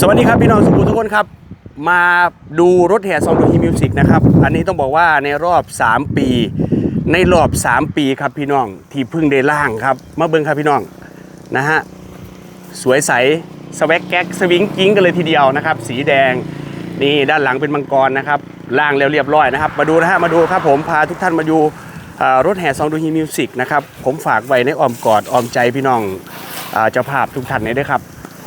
สวัสดีครับพี่น้องสุขุทุกคนครับ มาดูรถแห่ซองดูฮีมิวสิกนะครับ อันนี้ต้องบอกว่าในรอบ 3 ปี ในรอบ 3 ปีครับพี่น้องที่พิ่งได้ล่างครับมาเบิ้งครับพี่น้องนะฮะสวยใสสแวกแก๊กสวิงกิ้งกันเลยทีเดียวนะครับ สีแดงนี่ด้านหลังเป็นมังกรนะครับล่างแล้วเรียบร้อยนะครับ มาดูนะฮะมาดูครับผมพาทุกท่านมาดูรถแห่ซองดูฮีมิวสิกนะครับผมฝากไว้ในอ้อมกอดอ้อมใจพี่น้องเจ้าภาพทุกท่านเลยด้วยครับ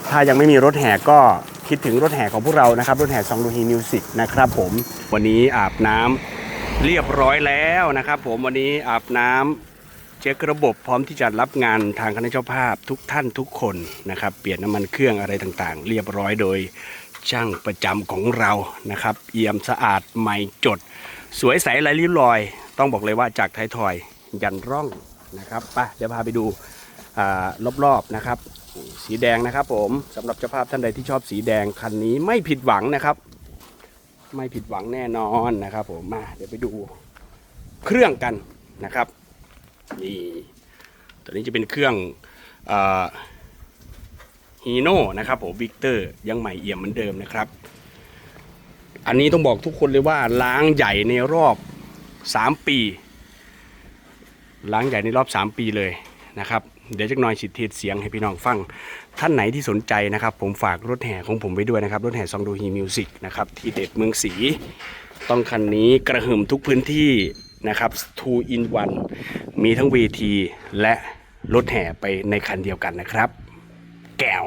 ถ้ายังไม่มีรถแห่ก็คิดถึงรถแห่ของพวกเรานะครับ รถแห่ซองดูฮีมิวสิกนะครับผมวันนี้อาบน้ำเรียบร้อยแล้วนะครับ ผมวันนี้อาบน้ำเช็คระบบพร้อมที่จะรับงานทางคณะเจ้าภาพทุกท่านทุกคนนะครับ เปลี่ยนน้ำมันเครื่องอะไรต่างๆ เรียบร้อยโดยช่างประจำของเรานะครับ เอี่ยมสะอาดใหม่จด สวยใสไร้ริ้วรอย ต้องบอกเลยว่าจากท้ายทอยยันร่องนะครับไปเดี๋ยวพาไปดูรอบๆนะครับ สีแดงนะครับผมสำหรับเจ้าภาพท่านใดที่ชอบสีแดงคันนี้ไม่ผิดหวังนะครับ ไม่ผิดหวังแน่นอนนะครับ ผมมาเดี๋ยวไปดูเครื่องกันนะครับนี่ตัวนี้จะเป็นเครื่องฮีโน่นะครับผมวิกเตอร์ยังใหม่เอี่ยมเหมือนเดิมนะครับ อันนี้ต้องบอกทุกคนเลยว่าล้างใหญ่ในรอบ 3 ปี ล้างใหญ่ในรอบ 3 ปีเลยนะครับ เดี๋ยวจักหน่อยสิทธิเสียงให้พี่น้องฟัง ท่านไหนที่สนใจนะครับ ผมฝากรถแห่ของผมไปด้วยนะครับ รถแห่ซองดูฮีมิวสิกนะครับ ที่เด็ดเมืองศรีต้องคันนี้กระหึ่มทุกพื้นที่นะครับ 2 in 1 มีทั้งเวทีและรถแห่ไปในคันเดียวกันนะครับ แก้ว